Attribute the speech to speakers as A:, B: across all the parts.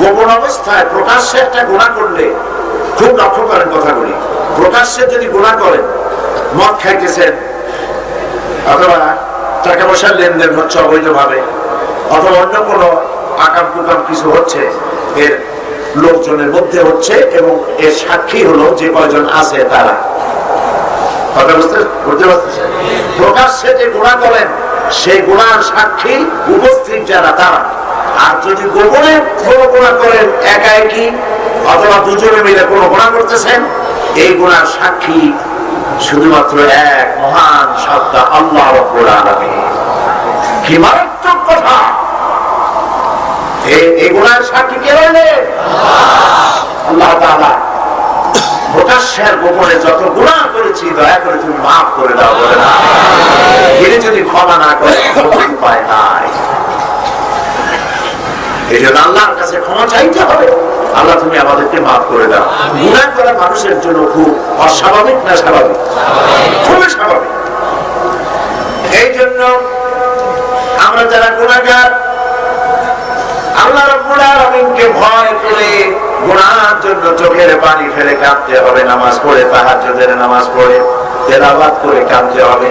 A: গোপন অবস্থায় প্রকাশ্যে একটা গুণা করলে খুব লক্ষ্য করেন কথাগুলি। প্রকাশ্যে যদি গুণা করেন, মদ খাইতেছেন, অথবা টাকা পয়সার লেনদেন হচ্ছে অবৈধভাবে, অথবা অন্য কোনো আকাম কুকাম কিছু হচ্ছে, এর লোকজনের মধ্যে হচ্ছে এবং এর সাক্ষী হলো যে কয়জন আছে তারা। প্রকাশ্যে যে গুণা করেন, সেই গুণার সাক্ষী উপস্থিত যারা, তারা। আর যদি গোপনে কোনো গুণা করেন একা একই অথবা দুজনে মিলে কোনো গুণা করতেছেন, এই গুণার সাক্ষী শুধুমাত্র এক মহান সত্তা আল্লাহ কি মারাত্মক কথা! এই- সাক্ষী কে আল্লাহ তাআলা। প্রকাশ্যে আর গোপনে যত গুণা করেছি, দয়া করে তুমি মাফ করে দাও বলে। না যদি ক্ষমা না করে উপায় নাই জন্য আল্লাহর কাছে ক্ষমা চাইতে হবে। আল্লাহ তুমি আমাদেরকে মাফ করে দাও। গুণা করা মানুষের জন্য খুব অস্বাভাবিক না স্বাভাবিক? খুবই স্বাভাবিক। এই জন্য আমরা যারা গুণাগার আল্লাহ রাব্বুল আলামিনকে ভয় করে গুনার জন্য চোখের পানি ফেলে কাঁদতে হবে নামাজ পড়ে তাহাজ্জুদের নামাজ পড়ে তেলাওয়াত করে কাঁদতে হবে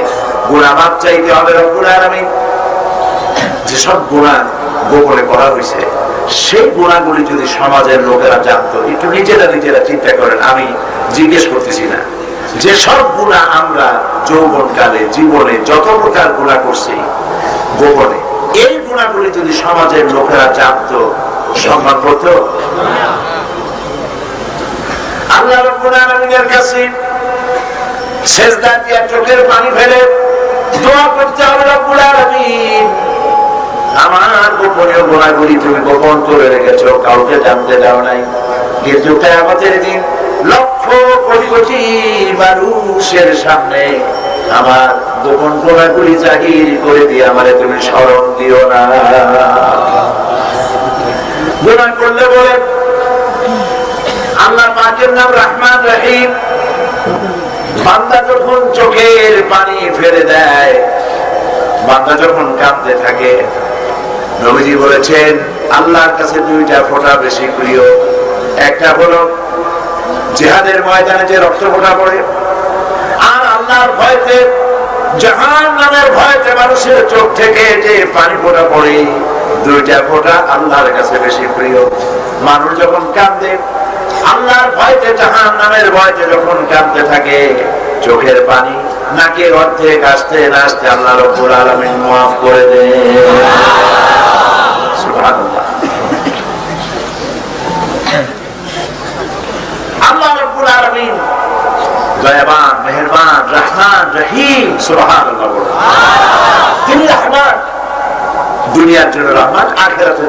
A: গুনাহ মাপ চাইতে হবে রব্বুল আলামিন। যেসব গুনাহ গোপনে করা হয়েছে সেই গুণাগুলি যদি সমাজের লোকেরা জানতো, একটু নিজেরা নিজেরা চিন্তা করেন, আমি জিজ্ঞেস করতেছি না। যে সব গুণা আমরা যৌবনকালে, জীবনে যত প্রকার গুণা করছি, গোপনে, এই গুণাগুলি যদি সমাজের লোকেরা জানতো, সম্মান করতো? আল্লাহ কাছে সেজদা দিয়া চোখের পানি ফেলে দোয়া করতে হবে রব্বুল আলামিন। আমার গোপনীয় গুণাগুলি তুমি গোপন করে রেখেছো, কাউকে জানতে দাও নাই। কিন্তু আমাদের দিন লক্ষ কোটি কোটি মানুষের সামনে আমার গোপন গুণাগুলি জাহির করে দিয়ে আমারে তুমি স্মরণ দিও না। গুণা করলে বলে, আল্লাহ পাকের নাম রহমান রহিম। বান্দা যখন চোখের পানি ফেলে দেয়, বান্দা যখন কাঁদতে থাকে নবীজি বলেছেন, আল্লাহর কাছে দুইটা ফোঁটা বেশি প্রিয় একটা হলো, জেহাদের ময়দানে যে রক্ত ফোঁটা পড়ে, আর আল্লাহর ভয়তে, জাহান নামের ভয়তে মানুষের চোখ থেকে যে পানি ফোঁটা পড়ে, দুইটা ফোঁটা আল্লাহর কাছে বেশি প্রিয় মানুষ যখন কাঁদে, আল্লাহর ভয়তে, জাহান নামের ভয়তে যখন কাঁদতে থাকে, চোখের পানি নাকের অর্ধেক আসতে না আসতে আল্লাহ রব্বুল আলামিন মাফ করে দেয়। আল্লাহ রাব্বুল আলামিন দয়াবান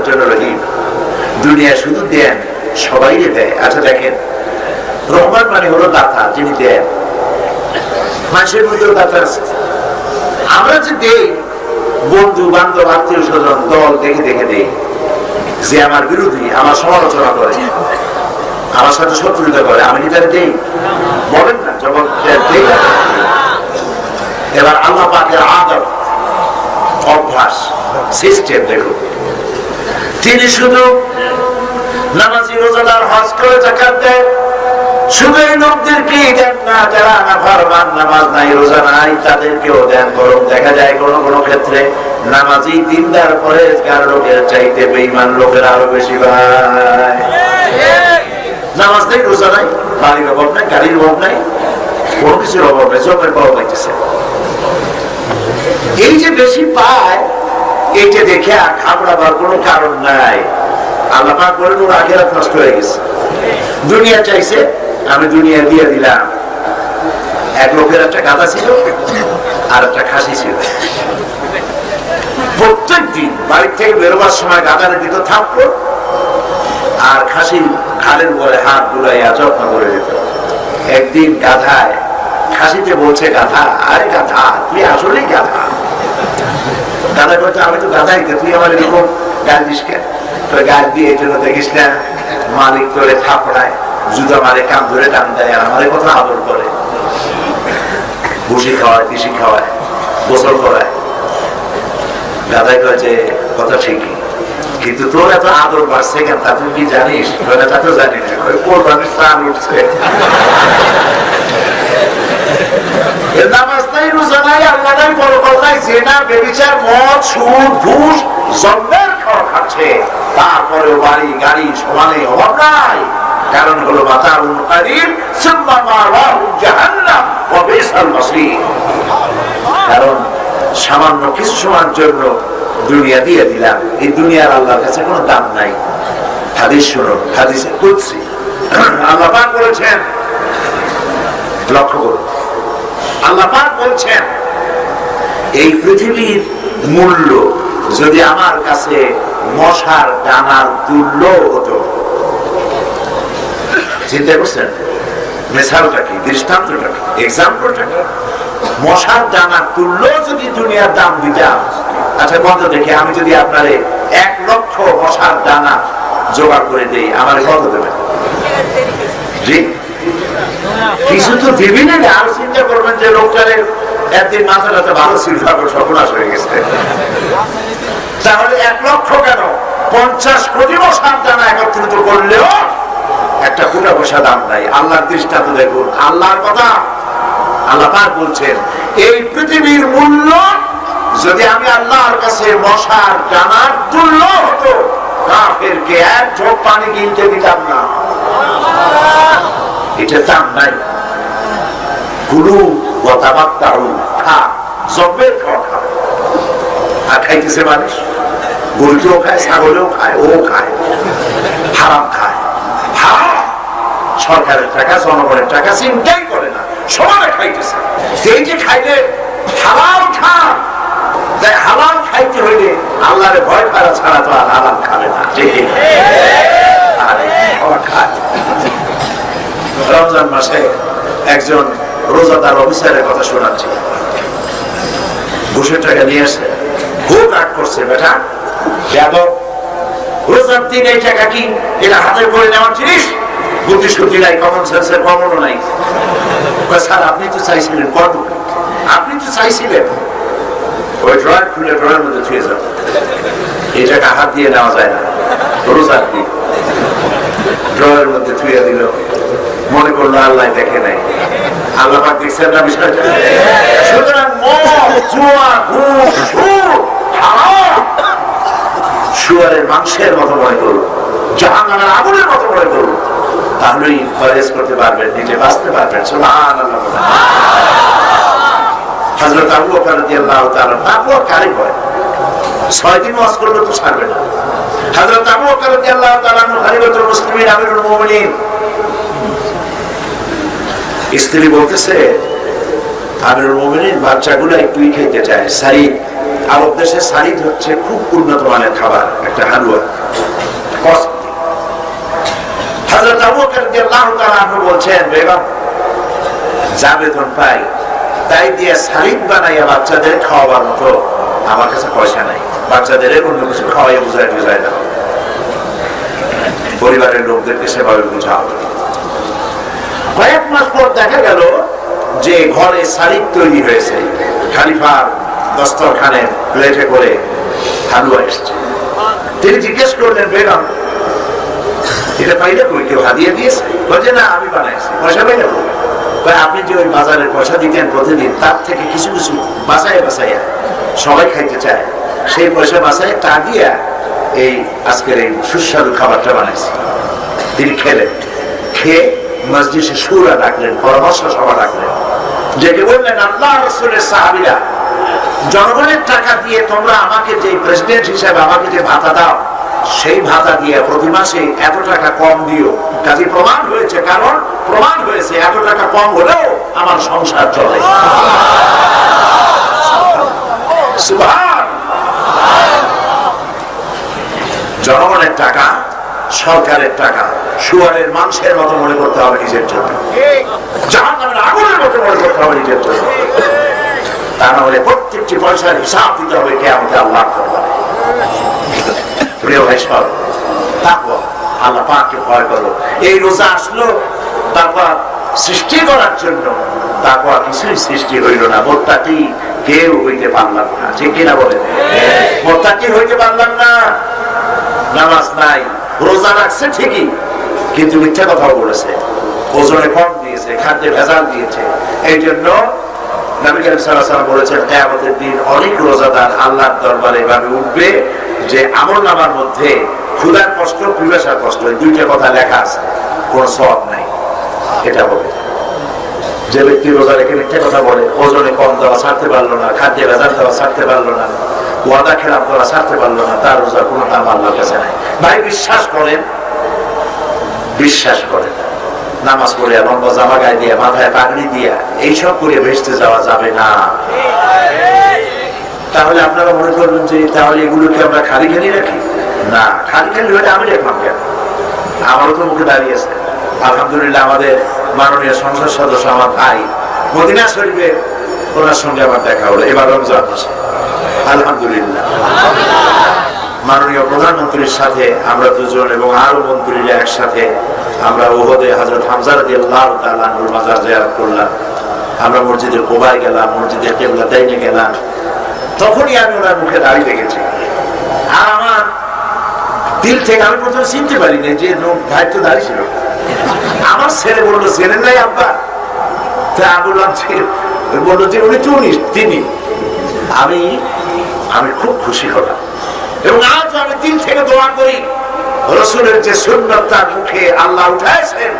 A: জন্য রহিম। দুনিয়া শুধু দেন সবাই দেয়। আচ্ছা দেখেন, রহমান মানে হলো দাতা, যিনি দেন। মানুষের মধ্যেও দাতা আছে। আমরা যে দেই বন্ধু বান্ধব, আত্মীয় স্বজন, দল, দেখে দেখে দেই যে আমার বিরোধী, আমার সমালোচনা করে, আমার সাথে শত্রুতা করে, আমি কি তারা দেই? বলেন না দেই এবার আল্লাহ পাকের আদর অভ্যাস সিস্টেম দেখো। তিনি শুধু নামাজি, রোজাদার, হজ করে জাকাত দেয় শুধু এই লোকদেরকে দেন না, যারা নাফরমান নামাজ নাই, রোজা নাই, তাদেরকেও দেন বরং দেখা যায় কোনো কোনো ক্ষেত্রে নামাজি দিনদার পরেজগার লোকের চাইতে বেঈমান লোকের আরও বেশি ভাই নামাজ নেই, রোজা নাই, বাড়ির অভাব নাই, গাড়ির অভাব নাই, কোনো কিছুর অভাব জমের পাইতেছে এই যে বেশি পায়, এইটা দেখে খাবড়াবার কোনো কারণ নাই। আল্লাহ বলেন, ওর আগেরাত নষ্ট হয়ে গেছে। দুনিয়া চাইছে আমি দুনিয়া দিয়ে দিলাম। এক লোকের একটা গাঁদা ছিল, আর একটা খাসি ছিল। প্রত্যেক দিন বাড়ি থেকে বেরোবার সময় গাদার দিত থাকতো আর খাসি খালের পরে হাত বুলাইয়া যত্ন করে দিত একদিন গাধায়, খাসিতে বলছে, গাধা, আরে গাধা, তুই আসলেই গাধা। গাধা করতে আমি তো গাধাই তুই আমার এরকম গাল দিস কেন? তোর গাল দিয়ে এই জন্য দেখিস না, মালিক তোরে থাপড়ায়। জুতা মারে কাম ধরে টান দেয় আর আমাদের কথা আদর করে? ভুসি খাওয়ায়, তিসি খাওয়ায়, গোসল করায়। গাধাই কয় যে, কথা ঠিকই। কিন্তু তোর এত আদর বাড়ছে কেন? তা তুই কি জানিস? তা তো জানি না। চাল উঠছে? তারপরেও বাড়ি, গাড়ি, সমানে অভাব নাই। কারণ হলো কারণ সামান্য কিছু সময়ের জন্য দুনিয়া দিয়ে দিলাম। এই দুনিয়ার আল্লাহর কাছে কোনো দাম নাই। হাদিস শুনো, হাদিসে কুদসি। আল্লাহ পাক বলেছেন, লক্ষ্য করুন আল্লাহ পাক বলছেন, এই পৃথিবীর মূল্য যদি আমার কাছে মশার ডানার তুল্য হতো চিন্তা করছেন? মেসালটা কি? দৃষ্টান্তটা কি? এক্সাম্পলটা কি? মশার ডানার তুল্য যদি দুনিয়ার দাম দিতাম আচ্ছা কত দেখে, আমি যদি আপনারে এক লক্ষ মশার দানা জোগাড় করে দেই, আমার কত দেবেন? জি? কিছু তো দিবি না আর চিন্তা করবেন যে লোকটারে একদিন মাথাটা তো ভালো ছিল সর্বনাশ হয়ে গেছে। তাহলে এক লক্ষ কেন? পঞ্চাশ কোটি মশার দানা একত্রিত করলেও একটা কোটা পয়সা দাম নাই। আল্লাহর দৃষ্টান্ত দেখুন। আল্লাহর কথা আল্লাহ পাক বলছেন, এই পৃথিবীর মূল্য যদি আমি আল্লাহর কাছে মশার ডানার তুল্য হতো, কাফেরকে এক পানি কিনতে দিতাম না। এটা দাম নাই। গুরু কথাবার্তাও খা জব্বের খাওয়া খা আর খাইতেছে মানুষ। গরুটিও খায়, ছাগলেও খায়, ও খায়, হারাম খায়। সরকারের টাকা, জনগণের টাকা, চিন্তাই করে না। সবাই খাইতেছে। সেই যে খাইলে হালাল খান, তাই হালাল খাইতে হইলে আল্লাহরে ভয় করা ছাড়া তো আর হালাল খাবে না। রমজান মাসে একজন রোজাদার অফিসারের কথা শোনাচ্ছি। ঘুষের টাকা নিয়ে আসে। খুব রাগ করছে, বেটা। রোজার দিন এই টাকা কি এটা হাতে করে নেওয়ার জিনিস? নাই কমন সেন্সের কমনও নাই। স্যার, আপনি তো চাইছিলেন কত আপনি তো চাইছিলেন। ওই ড্রয়ার খুলে ড্রয়ার মধ্যে ছুঁয়ে যাও। এই টাকা হাত দিয়ে নেওয়া যায় না। রোজার দিন ড্রয়ের মধ্যে থুয়ে দিল। মনে করল আল্লাহ দেখে নাই। আল্লাহ পাক দেখছেন না বিষয়টা? সুতরাং শুয়ারের মাংসের মতো মনে করুন জাহাঙ্গানের আগুনের মতো মনে করুন তাহলেই ফরেজ করতে পারবেন, নিজে বাঁচতে পারবেন। হজরত আবু বকর ছয় দিন ওয়াজ করলে তো ছাড়বে না। আবু বকর আমিরুল স্ত্রী বলতেছে, আমিরুল বাচ্চাগুলো একটুই খেতে চায়, সারিদ। আরব দেশে সারিদ হচ্ছে খুব উন্নত মানের খাবার, একটা হালুয়া। বলছেন পাই তাই দিয়ে বানাইয়া বাচ্চাদের আমার কাছে পয়সা নাই। খাওয়াই দাও। পরিবারের লোকদেরকে সেভাবে বুঝাও। কয়েক মাস পর দেখা গেল যে ঘরে সারিদ তৈরি হয়েছে। খালিফার দস্তরখানে প্লেটে করে হালুয়া এসছে। তিনি জিজ্ঞেস করলেন বেগম এটা পাইলে কই কেউ হাদিয়ে দিয়েছে। বলছে, না, আমি বানাইছি। পয়সা পাইলে? আপনি যে ওই বাজারের পয়সা দিতেন প্রতিদিন, তার থেকে কিছু কিছু বাঁচাইয়া বাঁচাইয়া সবাই খাইতে চায়। সেই পয়সা বাঁচাই তা দিয়া এই আজকের এই সুস্বাদু খাবারটা বানাইছি। তিনি খেলেন। খেয়ে মসজিদে সুরা ডাকলেন, পরামর্শ সভা ডাকলেন। ডেকে বললেন, আল্লাহ রসুলের সাহাবিরা, জনগণের টাকা দিয়ে তোমরা আমাকে যে প্রেসিডেন্ট হিসাবে আমাকে যে ভাতা দাও সেই ভাতা দিয়ে প্রতি মাসে এত টাকা কম দিও। কাজে প্রমাণ হয়েছে, কারণ প্রমাণ হয়েছে, এত টাকা কম হলেও আমার সংসার চলে। জনগণের টাকা, সরকারের টাকা শুয়ারের মাংসের মতো মনে করতে হবে নিজের জন্য। আগুনের মতো মনে করতে হবে নিজের জন্য। তা না হলে প্রত্যেকটি পয়সার হিসাব দিতে হবে কে আমাকে আল্লাহ করবে প্রিয় ভাই সব তারপর আল্লাহ পাককে ভয় করো এই রোজা আসলো, তারপর সৃষ্টি করার জন্য। তারপর কিছুই সৃষ্টি হইল না। মোত্তাকি কেউ হইতে পারলাম না। যে কিনা বলে মোত্তাকি হইতে পারলাম না? নামাজ নাই, রোজা রাখছে ঠিকই, কিন্তু মিথ্যা কথাও বলেছে। ওজনে কম দিয়েছে, খাদ্যে ভেজাল দিয়েছে। এই জন্য নবী করিম ওয়াসাল্লাম বলেছেন, কিয়ামতের দিন অনেক রোজাদার আল্লাহর দরবারে এভাবে উঠবে যে আমল নামার মধ্যে ক্ষুধার কষ্ট, পিপাসার কষ্ট, এই দুইটা কথা লেখা আছে। কোনো সব নাই। এটা হবে। যে ব্যক্তি রোজা রেখে মিথ্যে কথা বলে, ওজনে কম দেওয়া ছাড়তে পারল না, খাদ্যে ভেজাল দেওয়া ছাড়তে পারল না, ওয়াদা খেলাপ করা ছাড়তে পারল না, তার রোজার কোনো দাম আল্লাহর কাছে নাই। ভাই, বিশ্বাস করেন? বিশ্বাস করেন। নামাজ পড়িয়া লম্বা জামা গায়ে দিয়া, মাথায় পাগড়ি দিয়া, এইসব করে ভেসতে যাওয়া যাবে না। তাহলে আপনারা মনে করবেন যে তাহলে এগুলোকে আমরা খালি খালি রাখি? না, খালি খালি হলে আমি রাখলাম কেন? আমারও তো মুখে দাঁড়িয়েছে আলহামদুলিল্লাহ আমাদের মাননীয় সংসদ সদস্য আমার ভাই মদিনা শরীফে ওনার সঙ্গে আমার দেখা হলো। এবার রমজান মাসে। আলহামদুলিল্লাহ। মাননীয় প্রধানমন্ত্রীর সাথে আমরা দুজন এবং আরও মন্ত্রীরা একসাথে আমরা ওহদে হজরত হামজার মাজার করলাম। আমরা মসজিদের কোবায় গেলাম মসজিদের কেবলা গেলাম। তখনই আমি ওনার মুখে দাঁড়িয়ে দেখেছি আর আমার দিল থেকে আমি প্রথমে চিনতে পারিনি যে ভাই তো দাঁড়িয়ে ছিল। আমার ছেলে বলল ছেলে নাই আব্বা? তা বললাম যে বলল যে উনি উনি তিনি। আমি আমি খুব খুশি হলাম। এবং আজ আমি দিল থেকে দোয়া করি, রসুলের যে সুন্দর তার মুখে আল্লাহ উঠাইছেন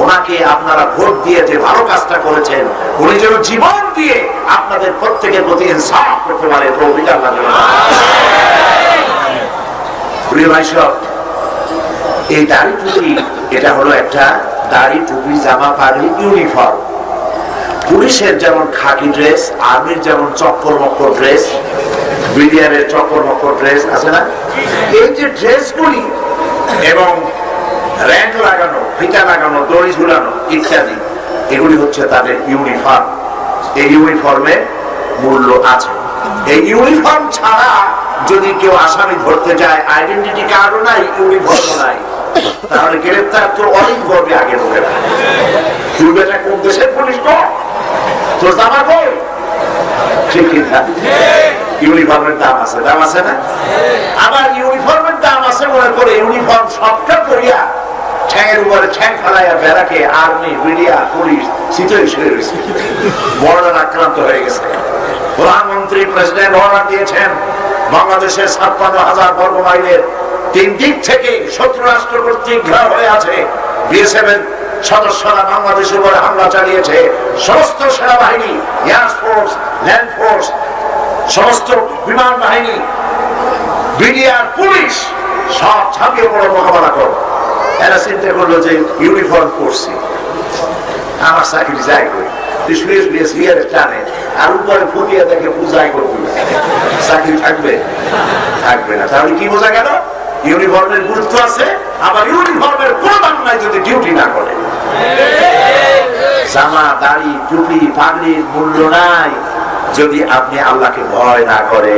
A: ওনাকে আপনারা ভোট দিয়ে যে ভালো কাজটা করেছেন, উনি যেন জীবন দিয়ে আপনাদের প্রত্যেকের প্রতি এই দাড়ি টুপি, এটা হলো একটা দাড়ি টুপি, জামা ইউনিফর্ম পুলিশের যেমন খাকি ড্রেস আর্মির যেমন চক্কর মক্কর ড্রেস বিডিআরের চক্কর মক্কর ড্রেস আছে না? এই যে ড্রেসগুলি এবং র্যাঙ্ক লাগানো, ফিতা লাগানো, দড়ি ঝুলানো ইত্যাদি। এগুলি হচ্ছে তাদের ইউনিফর্ম। এই ইউনিফর্মে মূল্য আছে। এই ইউনিফর্ম ছাড়া যদি কেউ আসামি ধরতে যায়, আইডেন্টিটি কার্ডও নাই, ইউনিফর্মও নাই, তাহলে গ্রেপ্তার তো অনেক করবে আগে লোকেরা তুই বেটা কোন দেশের পুলিশ গো? তোর কই? ঠিক ঠিক ইউনিফর্মের দাম আছে দাম আছে না? আবার ইউনিফর্মের দাম আছে মনে করে ইউনিফর্ম সবটা করিয়া ঠ্যাঙের উপরে ঠ্যাং ফেলাইয়া বেড়াকে আর্মি, মিডিয়া, পুলিশ শীতই শুয়ে রয়েছে। বড়দান আক্রান্ত হয়ে গেছে। প্রধানমন্ত্রী, প্রেসিডেন্ট অর্ডার দিয়েছেন বাংলাদেশের ছাপ্পান্ন হাজার বর্গ মাইলের তিন দিক থেকে শত্রু রাষ্ট্র কর্তৃক ঘেরাও হয়ে আছে। বিএসএফ এর সদস্যরা বাংলাদেশের উপরে হামলা চালিয়েছে। সমস্ত সেনাবাহিনী এয়ার ফোর্স ল্যান্ড ফোর্স সমস্ত বিমান বাহিনী, বিডিআর, পুলিশ, সব ছাপিয়ে পড়ে মোকাবেলা করো। এরা চিন্তা করল যে ইউনিফর্ম পরছি। আমার চাকরি যাই করি। ইউনিফর্মের গুরুত্ব আছে যদি ডিউটি না করে। জামা, দাড়ি, টুপি মূল্য নাই যদি আপনি আল্লাহকে ভয় না করে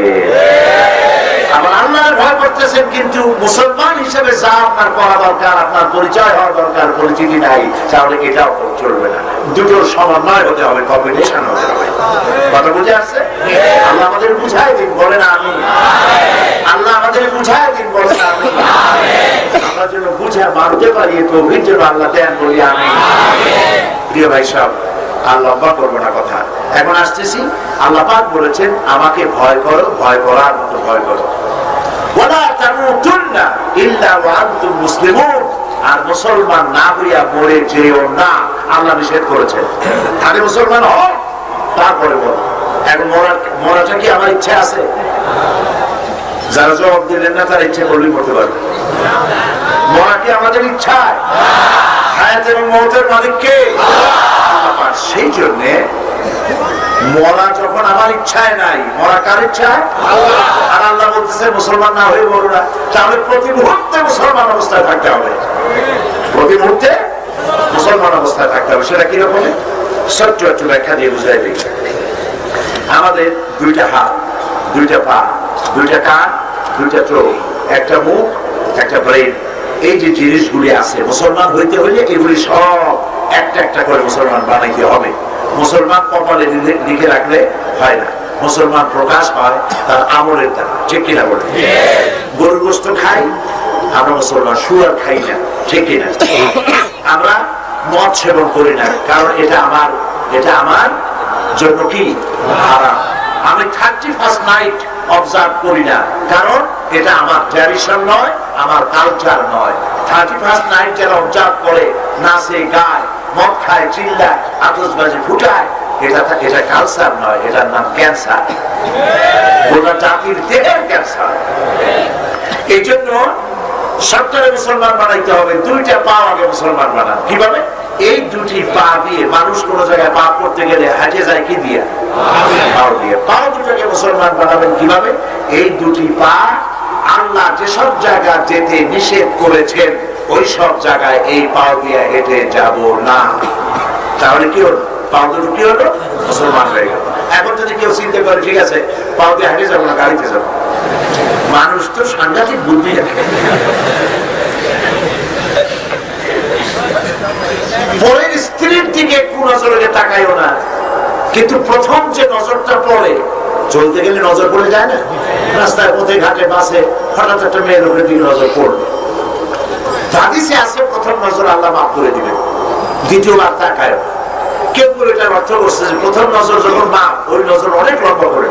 A: আবার আল্লাহর ভয় করতেছেন কিন্তু মুসলমান হিসেবে যা আপনার করা দরকার, আপনার পরিচয় হওয়া দরকার পরিচিতি নাই, তাহলে এটাও চলবে না। দুটোর সমন্বয় হতে হবে কম্বিনেশন হতে হবে। কথা বুঝে আসছে? আল্লাহ আমাদের বুঝাই দিন, বলেন আমি আল্লাহ আমাদের বুঝাই দিন, বলেন আমি আমরা যেন বুঝে, মানতে পারি তো যেন আল্লাহ দেন বলি আমি প্রিয় ভাই সব আর লম্বা করব না কথা। এখন আসতেছি, আল্লাহ পাক বলেছেন, আমাকে ভয় করো, ভয় করার মতো ভয় করো। না আল্লাহ নিষেধ করেছেন। মুসলমান তারপরে বল এখন মরাটা কি আমার ইচ্ছা আছে? যারা না, তার ইচ্ছে করলেই পারবে। আমাদের ইচ্ছায়? হায়াত এবং মৌতের মালিককে আল্লাহ। সেই জন্যে মরা যখন আমার ইচ্ছায় নাই, মরা কার ইচ্ছায়? আর আল্লাহ বলতেছে, মুসলমান না হয়ে না তাহলে প্রতি মুহূর্তে মুসলমান অবস্থায় থাকতে হবে। প্রতি মুহূর্তে মুসলমান অবস্থায় থাকতে হবে। সেটা কীরকম সত্য একটু ব্যাখ্যা দিয়ে বুঝাই দিই। আমাদের দুইটা হাত, দুইটা পা, দুইটা কান, দুইটা চোখ, একটা মুখ, একটা ব্রেন এই যে জিনিসগুলি আছে মুসলমান হইতে হইলে এগুলি সব একটা একটা করে মুসলমান বানাইতে হবে। মুসলমান কপালে লিখে- রাখলে হয় না। মুসলমান প্রকাশ হয় তার আমলের দ্বারা। ঠিক কিনা বলে গরুর গোস্ত খাই আমরা মুসলমান সুয়ার খাই না। ঠিক কিনা? আমরা মদ সেবন করি না কারণ এটা আমার এটা আমার জন্য কি? হারাম। আমি থার্টি ফার্স্ট নাইট অবজার্ভ করি না। কারণ এটা আমার ট্র্যাডিশন নয়, আমার কালচার নয়। থার্টি ফার্স্ট নাইট যারা অবজার্ভ করে, নাচে, গায়, মদ খায়, চিল্লায় আতসবাজি ফুটায়, এটা এটা কালচার নয়, এটার নাম ক্যান্সার। গোটা জাতির দেহের ক্যান্সার। এই জন্য সরকারের মুসলমান বানাইতে হবে, দুইটা পা আগে মুসলমান বানান। কীভাবে? এই দুটি পা দিয়ে মানুষ কোন জায়গায় পা করতে গেলে হাঁটে যায় কি দিয়ে? পাও দিয়ে। পাও দুটাকে মুসলমান বানাবেন কীভাবে? এই দুটি পা আল্লাহ যেসব জায়গা যেতে নিষেধ করেছেন ওই সব জায়গায় এই পাও দিয়ে হেঁটে যাব না। তাহলে কি হলো? পাও দুটো কি হলো? মুসলমান হয়ে গেল। এখন যদি কেউ চিন্তা করে ঠিক আছে পাও দিয়ে হেঁটে যাব না গাড়িতে যাব। মানুষ তো সাংঘাতিক বুদ্ধি পরের স্ত্রীর দিকে একটু নজরে তাকাইও না। কিন্তু প্রথম যে নজরটা পড়ে, চলতে গেলে নজর পড়ে যায় না? রাস্তায় পথে, ঘাটে, বাসে হঠাৎ একটা মেয়ের উপরে দিকে নজর পড়বে প্রথম নজর আল্লাহ মাফ করে দ্বিতীয়বার তাকায় কেউ এটার অর্থ করছে যে প্রথম নজর যখন ওই নজর অনেক লম্বা করে।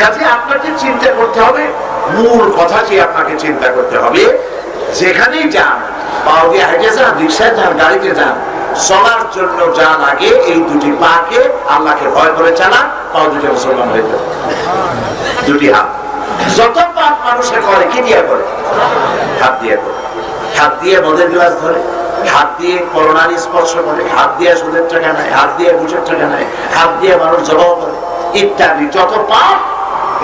A: কাজে আপনাকে চিন্তা করতে হবে, মূল কথাটি আপনাকে চিন্তা করতে হবে যেখানেই যান, পাও দিয়ে হেঁটে যান, রিক্সায় যান, গাড়িতে যান জন্য এই দুটি পাকে আল্লাহকে ভয় করে পাও দুটি মুসলমান হয়ে দুটি হাত। যত পাপ মানুষে করে, কি দিয়ে করে? হাত দিয়ে করে। হাত দিয়ে মদের গ্লাস ধরে, হাত দিয়ে করোনার স্পর্শ করে, হাত দিয়ে সুদের টাকা নেয়, হাত দিয়ে বুঝের টাকা নেয়, হাত দিয়ে মানুষ জবাব করে। ইত্যাদি, যত পাপ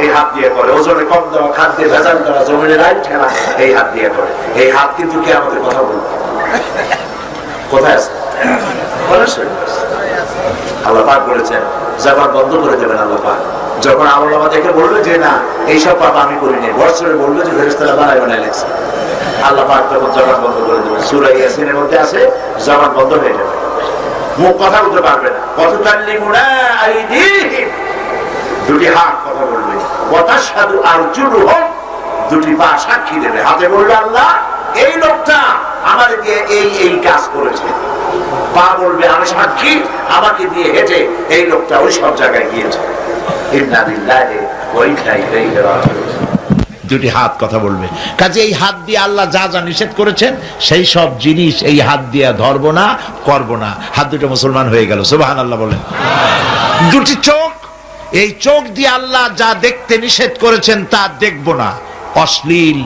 A: এই হাত দিয়ে করে। ওজনে কম দেওয়া খাদ দিয়ে ভেজাল দেওয়া জমিনের আইন ঠেলা এই হাত দিয়ে করে। এই হাত কিন্তু কে আমাদের কথা বলবে? কোথায় আছে? বলেছেন বন্ধ করে দেবেন দেখে বলবে যে, না, এইসব পাপ আমি করিনি। বৎসরে বলবে যে ফেরেস্তারা বানায় বানায় লেগছে আল্লাহ তখন জবান বন্ধ করে দেবেন। সুরা ইয়াসিনের মধ্যে আছে, জবান বন্ধ হয়ে যাবে। মুখ কথা বলতে পারবে না। কতকাল্লি মুনা আইদিহিম দুটি হাত কথা বলবে কথা সাধু আর চুরু হোক দুটি পা সাক্ষী দেবে। হাতে বলবে আল্লাহ, এই লোকটা আমার দিয়ে এই এই কাজ করেছে। পা বলবে আমি সাক্ষী, আমাকে দিয়ে হেঁটে এই লোকটা ওই সব জায়গায় গিয়েছে।
B: দুটি হাত কথা বলবে। কাজে এই হাত দিয়ে আল্লাহ যা যা নিষেধ করেছেন, সেই সব জিনিস এই হাত দিয়ে ধরবো না, করব না। হাত দুটো মুসলমান হয়ে গেল। সুবাহান আল্লাহ বলেন। দুটি চোখ এই চোখ দিয়ে আল্লাহ যা দেখতে নিষেধ করেছেন তা দেখব না। অশ্লীল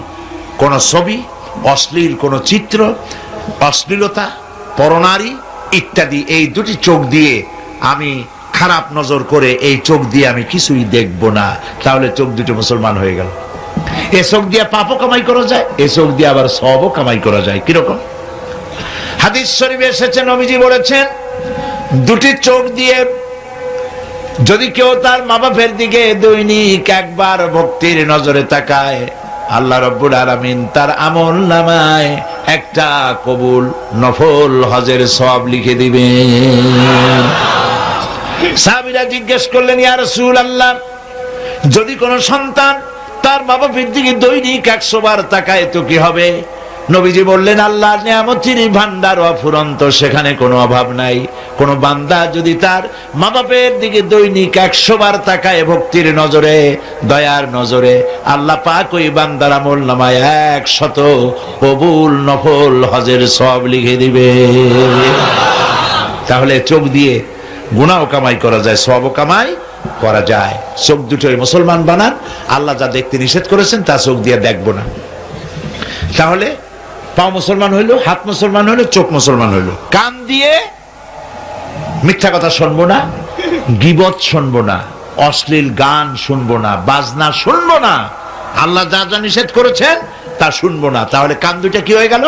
B: কোন ছবি, অশ্লীল কোন চিত্র, অশ্লীলতা, পরনারী ইত্যাদি এই দুটি চোখ দিয়ে আমি খারাপ নজর করে এই চোখ দিয়ে আমি কিছুই দেখব না। তাহলে চোখ দুটো মুসলমান হয়ে গেল। এ চোখ দিয়ে পাপও কামাই করা যায়, এ চোখ দিয়ে আবার সবও কামাই করা যায়। কীরকম? হাদিস শরীফে এসেছেন, নবীজি বলেছেন, দুটি চোখ দিয়ে যদি কেউ তার মা বাপের দিকে দৈনিক একবার ভক্তির নজরে তাকায়, আল্লাহ রব্বুল আলামিন তার আমল নামায় একটা কবুল নফল হজের সব লিখে দিবেন। সাহাবীরা জিজ্ঞেস করলেন, ইয়া আল্লাহ যদি কোনো সন্তান তার মা বাপের দিকে দৈনিক একশো বার তাকায় তো কি হবে? নবীজি বললেন, আল্লাহ নিয়ামতির ভান্ডার অফুরন্ত, সেখানে কোনো অভাব নাই। কোনো বান্দা যদি তার মা বাপের দিকে দৈনিক একশো বার তাকায় ভক্তির নজরে, দয়ার নজরে, আল্লাহ পাক ওই বান্দার আমল নামায় এক শত কবুল নফল হজের সব লিখে দিবে। তাহলে চোখ দিয়ে গুণাও কামাই করা যায় সব কামাই করা যায়। চোখ দুটোই মুসলমান বানান, আল্লাহ যা দেখতে নিষেধ করেছেন তা চোখ দিয়ে দেখব না। তাহলে পা মুসলমান হইল, হাত মুসলমান হইল, চোখ মুসলমান হইল। কান দিয়ে মিথ্যা কথা শুনব না, গিবত শুনব না, অশ্লীল গান শুনব না, বাজনা শুনব না। আল্লাহ যা যা নিষেধ করেছেন তা শুনব না। তাহলে কান দুইটা কি হয়ে গেল?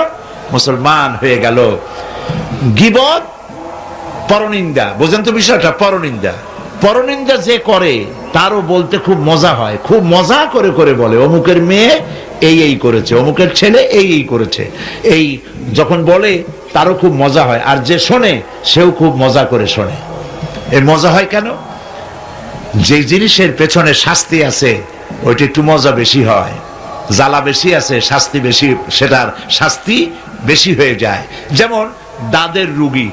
B: মুসলমান হয়ে গেল। গিবত, পরনিন্দা। বোঝেন তো বিষয়টা, পরনিন্দা। পরনিন্দা যে করে তারও বলতে খুব মজা হয়। খুব মজা করে করে বলে, অমুকের মেয়ে এই এই করেছে, অমুকের ছেলে এই এই করেছে। এই যখন বলে, তারও খুব মজা হয়। আর যে শোনে, সেও খুব মজা করে শোনে। এই মজা হয় কেন? যে জিনিসের পেছনে শাস্তি আছে, ওইটা একটু মজা বেশি হয়। জ্বালা বেশি আছে, শাস্তি বেশি, সেটার শাস্তি বেশি হয়ে যায়। যেমন দাঁতের রুগী,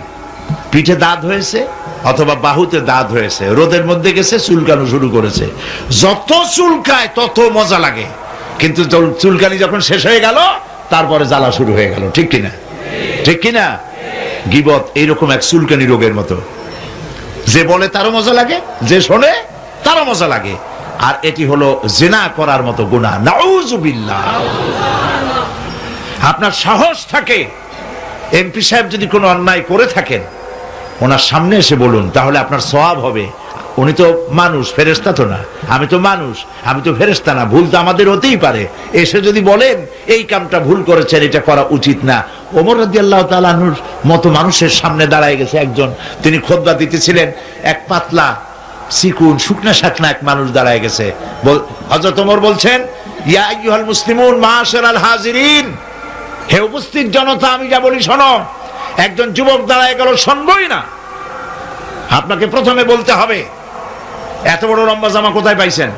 B: পিঠে দাঁত হয়েছে অথবা বাহুতে দাঁত হয়েছে, রোদের মধ্যে গেছে, চুলকানো শুরু করেছে। যত চুলকায় তত মজা লাগে। কিন্তু চুলকানি যখন শেষ হয়ে গেল, তারপরে জ্বালা শুরু হয়ে গেল। ঠিক কিনা? ঠিক কিনা? গিবত এইরকম এক চুলকানি রোগের মতো। যে বলে তারও মজা লাগে, যে শোনে তারও মজা লাগে। আর এটি হলো জেনা করার মতো গুণা নাউজুবিল্লাহ আপনার সাহস থাকে। এমপি সাহেব যদি কোনো অন্যায় করে থাকেন ওনার সামনে এসে বলুন, তাহলে আপনার সওয়াব হবে। উনি তো মানুষ ফেরেস্তা তো না। আমি তো মানুষ, আমি তো ফেরেস্তা না, ভুল তো আমাদের হতেই পারে। এসে যদি বলেন, এই কামটা ভুল করেছেন, এটা করা উচিত না। ওমর রাজি আল্লাহ তালানুর মতো মানুষের সামনে দাঁড়ায় গেছে একজন। তিনি খোদবা দিতেছিলেন, এক পাতলা সিকুন, শুকনা শাকনা এক মানুষ দাঁড়ায় গেছে। হযরত ওমর বলছেন, ইয়া মুসলিমুন মাশারাল হাজিরিন। হে উপস্থিত জনতা, আমি যা বলি শোনো। একজন যুবক দাঁড়ায় গেল, শুনবই না। আপনাকে প্রথমে বলতে হবে, এত বড় লম্বা জামা কোথায় পাইছেন?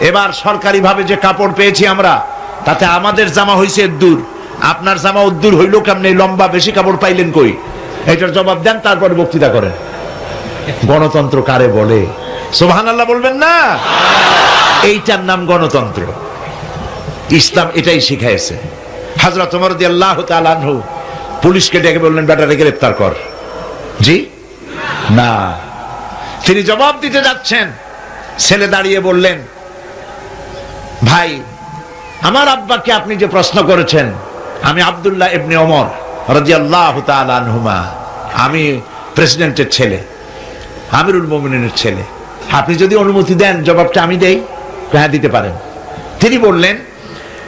B: এবার সরকারি ভাবে যে কাপড় পেয়েছি আমরা, তাতে আমাদের জামা হইছে দূর আপনার জামা উদ্দূর হইল কেমনে? লম্বা বেশি কাপড় পাইলেন কই? এটার জবাব দেন, তারপরে বক্তৃতা করেন। গণতন্ত্র কারে বলে? সোহান আল্লাহ বলবেন না? এইটার নাম গণতন্ত্র। ইসলাম এটাই শিখাইছে। হাজরত ওমর আল্লাহ তালানহু পুলিশকে ডেকে বললেন বেটারে গ্রেপ্তার কর। জি? না। তিনি জবাব দিতে যাচ্ছেন। ছেলে দাঁড়িয়ে বললেন, ভাই, আমার আব্বাকে আপনি যে প্রশ্ন করেছেন, আমি আবদুল্লাহ ইবনে তাআলা আনহুমা। আমি প্রেসিডেন্টের ছেলে, আমিরুল মোমিনের ছেলে। আপনি যদি অনুমতি দেন, জবাবটা আমি দেই হ্যাঁ দিতে পারেন। তিনি বললেন,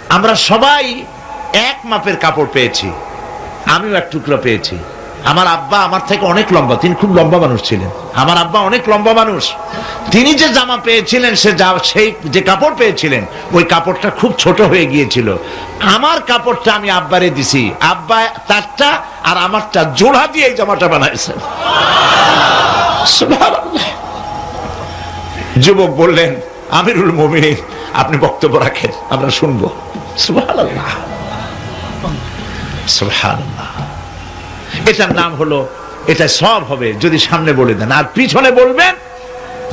B: আমরা সবাই এক মাপের কাপড় পেয়েছি। আমিও এক টুকরো পেয়েছি। আমার আব্বা আমার থেকে অনেক লম্বা, তিনি খুব লম্বা মানুষ ছিলেন। আমার আব্বা অনেক লম্বা মানুষ। তিনি যে জামা পেয়েছিলেন, সে সেই যে কাপড় পেয়েছিলেন, ওই কাপড়টা খুব ছোট হয়ে গিয়েছিল। আমার কাপড়টা আমি আব্বারে দিছি। আব্বা তারটা আর আমারটা জোড়া দিয়ে এই জামাটা বানাইছেন। যুবক বললেন, আমিরুল মুমিনিন, আপনি বক্তব্য রাখেন, আমরা শুনব। সুবহানাল্লাহ। সুবহানাল্লাহ। এটার নাম হলো, এটা সব হবে যদি সামনে বলে দেন। আর পিছনে বলবেন,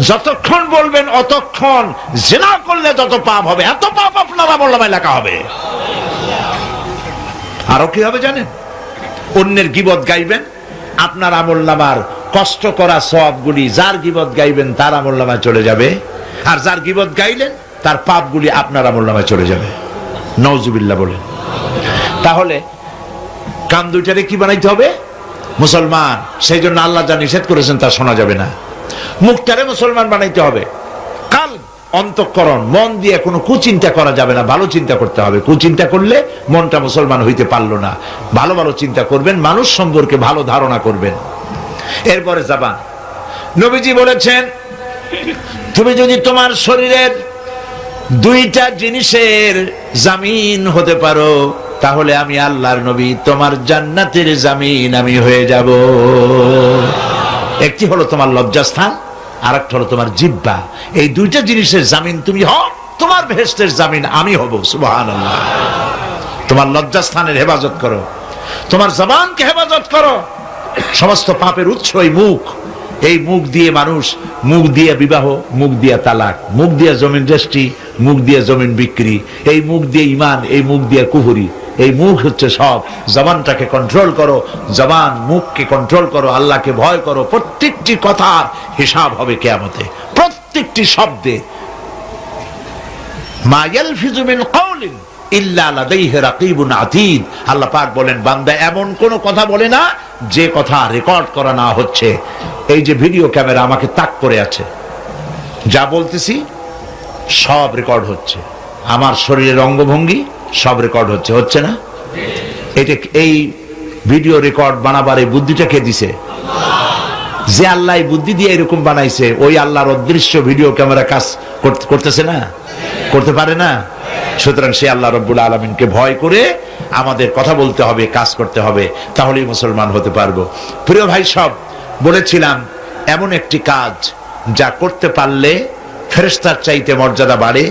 B: যতক্ষণ বলবেন অতক্ষণ জেনা করলে যত পাপ হবে। এত পাপ আপনার নামায় লেখা হবে। আরও কি হবে জানেন? অন্যের গিবত গাইবেন, আপনার আমল নামার কষ্ট করা সবগুলি, যার গিবত গাইবেন তার আমল নামায় চলে যাবে। আর যার গিবত গাইলেন, তার পাপগুলি আপনার আমল নামায় চলে যাবে। নওজুবিল্লাহ বলেন। তাহলে কান দুইটারে কি বানাইতে হবে? মুসলমান। সেই জন্য আল্লাহ যা নিষেধ করেছেন তা শোনা যাবে না। মুখটারে মুসলমান বানাইতে হবে। কাল অন্তঃকরণ, মন দিয়ে কোনো কুচিন্তা করা যাবে না। ভালো চিন্তা করতে হবে। কুচিন্তা করলে মনটা মুসলমান হইতে পারল না। ভালো ভালো চিন্তা করবেন, মানুষ সম্পর্কে ভালো ধারণা করবেন। এরপরে জাবান। নবীজি বলেছেন, তুমি যদি তোমার শরীরের দুইটা জিনিসের জামিন হতে পারো, তাহলে আমি আল্লাহর নবী, তোমার জান্নাতের জামিন আমি হয়ে যাব। একটি হলো তোমার লজ্জাস্থান আর একটা হলো তোমার জিব্বা। এই দুইটা জিনিসের জামিন তুমি হও, তোমার ভেস্টের জামিন আমি হব সুবহান তোমার লজ্জাস্থানের হেফাজত করো, তোমার জবানকে হেফাজত করো। সমস্ত পাপের উৎস এই মুখ। এই মুখ দিয়ে মানুষ, মুখ দিয়ে বিবাহ, মুখ দিয়ে তালাক, মুখ দিয়ে জমিন রেস্টি মুখ দিয়ে জমিন বিক্রি, এই মুখ দিয়ে ইমান এই মুখ দিয়ে কুহুরি, এই মুখ হচ্ছে সব। জবানটাকে কন্ট্রোল করো, জবান মুখকে কন্ট্রোল করো, আল্লাহকে ভয় করো, প্রত্যেকটি কথার হিসাব হবে কেয়ামতে। প্রত্যেকটি শব্দে। মা ইয়ালফিজু মিন আল্লাহ বলেন এমন কোন কথা বলে না, যে কথা রেকর্ড করা না হচ্ছে। এই যে ভিডিও ক্যামেরা আমাকে তাক করে আছে। যা বলতেছি, সব রেকর্ড হচ্ছে। আমার শরীরের অঙ্গভঙ্গি সব রেকর্ড হচ্ছে। হচ্ছে না? এটা এই ভিডিও রেকর্ড বানাবার এই বুদ্ধিটা কে দিছে? যে আল্লাহ বুদ্ধি দিয়ে এরকম বানাইছে, ওই আল্লাহর অদৃশ্য ভিডিও ক্যামেরা কাজ করতে- করতেছে না? করতে পারে না? সুতরাং সে আল্লাহ রব্বুল আলমিনকে ভয় করে আমাদের কথা বলতে হবে, কাজ করতে হবে, তাহলেই মুসলমান হতে পারব। প্রিয় ভাই সব, বলেছিলাম, এমন একটি কাজ যা করতে পারলে ফেরেস্তার চাইতে মর্যাদা বাড়ে,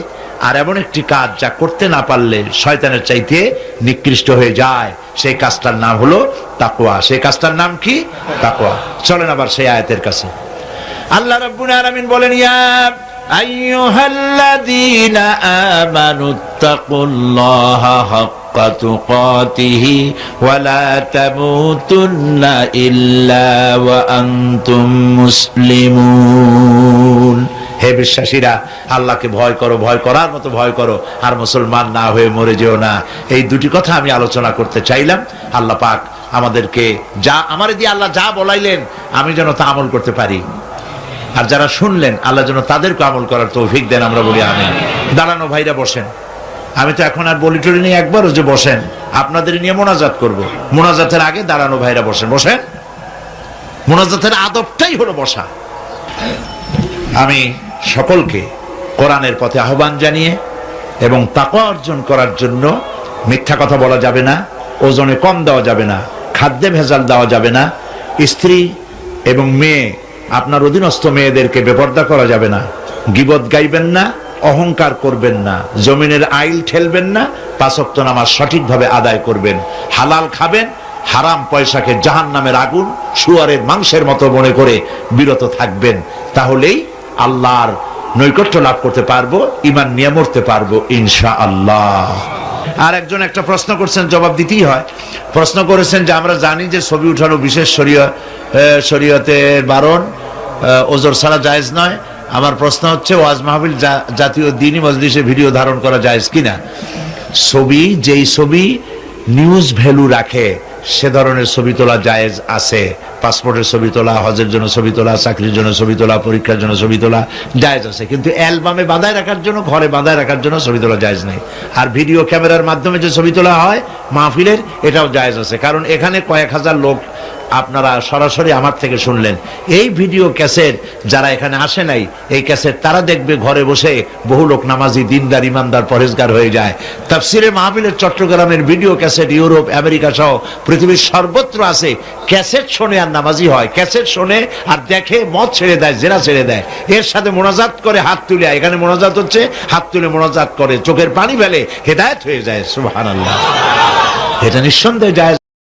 B: আর এমন একটি কাজ যা করতে না পারলে শয়তানের চাইতে নিকৃষ্ট হয়ে যায়। সেই কাজটার নাম হলো তাকোয়া সেই কাজটার নাম কি? তাকোয়া চলেন আবার সেই আয়াতের কাছে। আল্লাহ রাব্বুল আলামিন বলেন, ইয়া আইয়ুহাল্লাযীনা আমানু তাকুল্লাহা হাক্কা তুকাতিহি ওয়া লা তামুতুন্না ইল্লা ওয়া আনতুম মুসলিমুন। হে বিশ্বাসীরা, আল্লাহকে ভয় করো, ভয় করার মতো ভয় করো, আর মুসলমান না হয়ে মরে যেও না। এই দুটি কথা আমি আলোচনা করতে চাইলাম। আল্লাহ পাক আমাদেরকে যা, আমার দিয়ে আল্লাহ যা বলাইলেন, আমি যেন তা আমল করতে পারি। আর যারা শুনলেন, আল্লাহ যেন তাদেরকে আমল করার তৌফিক দেন, আমরা বলি আমি দাঁড়ানো ভাইরা, বসেন। আমি তো এখন আর বলি টলি নিয়ে একবারও যে বসেন আপনাদের নিয়ে মোনাজাত করব। মোনাজাতের আগে দাঁড়ানো ভাইরা, বসেন। বসেন? মোনাজাতের আদবটাই হলো বসা। আমি সকলকে কোরআনের পথে আহ্বান জানিয়ে এবং তাকওয়া অর্জন করার জন্য মিথ্যা কথা বলা যাবে না, ওজনে কম দেওয়া যাবে না, খাদ্যে ভেজাল দেওয়া যাবে না, স্ত্রী এবং মেয়ে আপনার অধীনস্থ মেয়েদেরকে বেপর্দা করা যাবে না। গিবত গাইবেন না, অহংকার করবেন না, জমিনের আইল ঠেলবেন না, পাঁচক্ত নামাজ সঠিকভাবে আদায় করবেন। হালাল খাবেন, হারাম পয়সাকে জাহান নামের আগুন, শুয়ারের মাংসের মতো মনে করে বিরত থাকবেন। তাহলেই আল্লাহর নৈকট্য লাভ করতে পারব ইমান নিয়ে মরতে পারব ইনশা আল্লাহ আর একজন একটা প্রশ্ন করছেন, জবাব দিতেই হয়। প্রশ্ন করেছেন যে, আমরা জানি যে ছবি উঠানো বিশেষ শরীয় শরীয়তের বারণ ওজোর ছাড়া জায়েজ নয়। আমার প্রশ্ন হচ্ছে, ওয়াজ মাহবিল জাতীয় দিনই মজলিসে ভিডিও ধারণ করা জায়েজ কিনা? ছবি, যেই ছবি, নিউজ ভ্যালু রাখে সে ধরনের ছবি তোলা জায়েজ আছে। পাসপোর্টের ছবি তোলা, হজের জন্য ছবি তোলা, চাকরির জন্য ছবি তোলা, পরীক্ষার জন্য ছবি তোলা জায়েজ আছে। কিন্তু অ্যালবামে বাঁধায় রাখার জন্য, ঘরে বাঁধায় রাখার জন্য ছবি তোলা জায়েজ নেই। আর ভিডিও ক্যামেরার মাধ্যমে যে ছবি তোলা হয়, মাহফিলের, এটাও জায়েজ আছে। কারণ এখানে কয়েক হাজার লোক আপনারা সরাসরি আমার থেকে শুনলেন। এই ভিডিও ক্যাসেট যারা এখানে আসে নাই, এই ক্যাসেট তারা দেখবে ঘরে বসে বহু লোক নামাজি, দিনদার, ইমানদার পরেজগার হয়ে যায়। তাফসিরে মাহফিলের চট্টগ্রামের ভিডিও ক্যাসেট, ইউরোপ, আমেরিকা সহ পৃথিবীর সর্বত্র আছে। ক্যাসেট শোনে আর নামাজি হয়। ক্যাসেট শোনে আর দেখে মদ ছেড়ে দেয়, জেরা ছেড়ে দেয়। এর সাথে মোনাজাত করে হাত তুলে, এখানে মোনাজাত হচ্ছে, হাত তুলে মোনাজাত করে, চোখের পানি ফেলে, হেদায়ত হয়ে যায়, সুবহানাল্লাহ। এটা নিঃসন্দেহে যায়